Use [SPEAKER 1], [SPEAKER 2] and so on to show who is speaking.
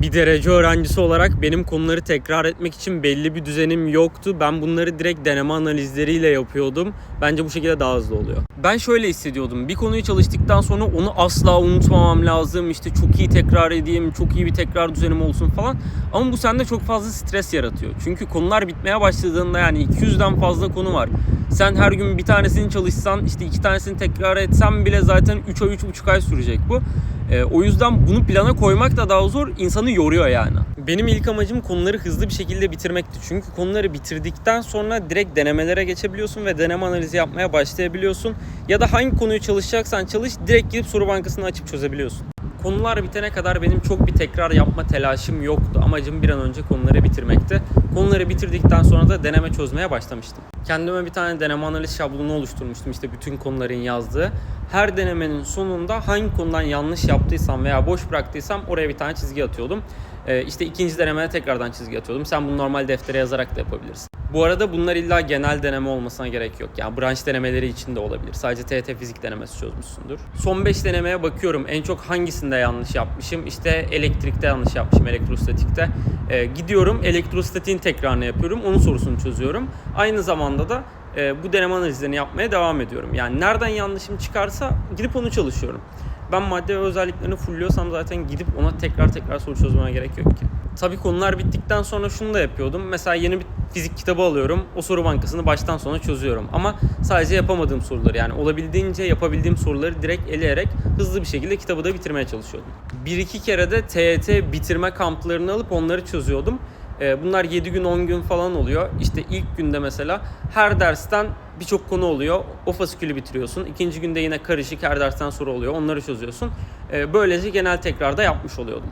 [SPEAKER 1] Bir derece öğrencisi olarak benim konuları tekrar etmek için belli bir düzenim yoktu. Ben bunları direkt deneme analizleriyle yapıyordum. Bence bu şekilde daha hızlı oluyor. Ben şöyle hissediyordum. Bir konuyu çalıştıktan sonra onu asla unutmamam lazım. İşte çok iyi tekrar edeyim, çok iyi bir tekrar düzenim olsun falan. Ama bu sende çok fazla stres yaratıyor. Çünkü konular bitmeye başladığında yani 200'den fazla konu var. Sen her gün bir tanesini çalışsan, işte iki tanesini tekrar etsen bile zaten 3 ay, 3,5 ay sürecek bu. Ee, o yüzden bunu plana koymak da daha zor, insanı yoruyor yani. Benim ilk amacım konuları hızlı bir şekilde bitirmekti. Çünkü konuları bitirdikten sonra direkt denemelere geçebiliyorsun ve deneme analizi yapmaya başlayabiliyorsun. Ya da hangi konuyu çalışacaksan çalış, direkt gidip soru bankasını açıp çözebiliyorsun. Konular bitene kadar benim çok bir tekrar yapma telaşım yoktu. Amacım bir an önce konuları bitirmekti. Konuları bitirdikten sonra da deneme çözmeye başlamıştım. Kendime bir tane deneme analiz şablonu oluşturmuştum işte bütün konuların yazdığı. Her denemenin sonunda hangi konudan yanlış yaptıysam veya boş bıraktıysam oraya bir tane çizgi atıyordum. Ee, işte ikinci denemede tekrardan çizgi atıyordum. Sen bunu normal deftere yazarak da yapabilirsin. Bu arada bunlar illa genel deneme olmasına gerek yok. Yani branş denemeleri için de olabilir. Sadece TET fizik denemesi çözmüşsündür. Son 5 denemeye bakıyorum. En çok hangisinde yanlış yapmışım? İşte elektrikte yanlış yapmışım, elektrostatikte. Ee, gidiyorum elektrostatiğin tekrarını yapıyorum. Onun sorusunu çözüyorum. Aynı zamanda da e, bu deneme analizlerini yapmaya devam ediyorum. Yani nereden yanlışım çıkarsa gidip onu çalışıyorum. Ben madde ve özelliklerini fullüyorsam zaten gidip ona tekrar tekrar soru çözmeme gerek yok ki. Tabii konular bittikten sonra şunu da yapıyordum. Mesela yeni bir fizik kitabı alıyorum. O soru bankasını baştan sona çözüyorum. Ama sadece yapamadığım soruları yani olabildiğince yapabildiğim soruları direkt eleyerek hızlı bir şekilde kitabı da bitirmeye çalışıyordum. Bir iki kere de TET bitirme kamplarını alıp onları çözüyordum. Ee, Bunlar 7 gün 10 gün falan oluyor. İşte ilk günde mesela her dersten birçok konu oluyor. O fasikülü bitiriyorsun. İkinci günde yine karışık her dersten soru oluyor. Onları çözüyorsun. Ee, Böylece genel tekrarda yapmış oluyordum.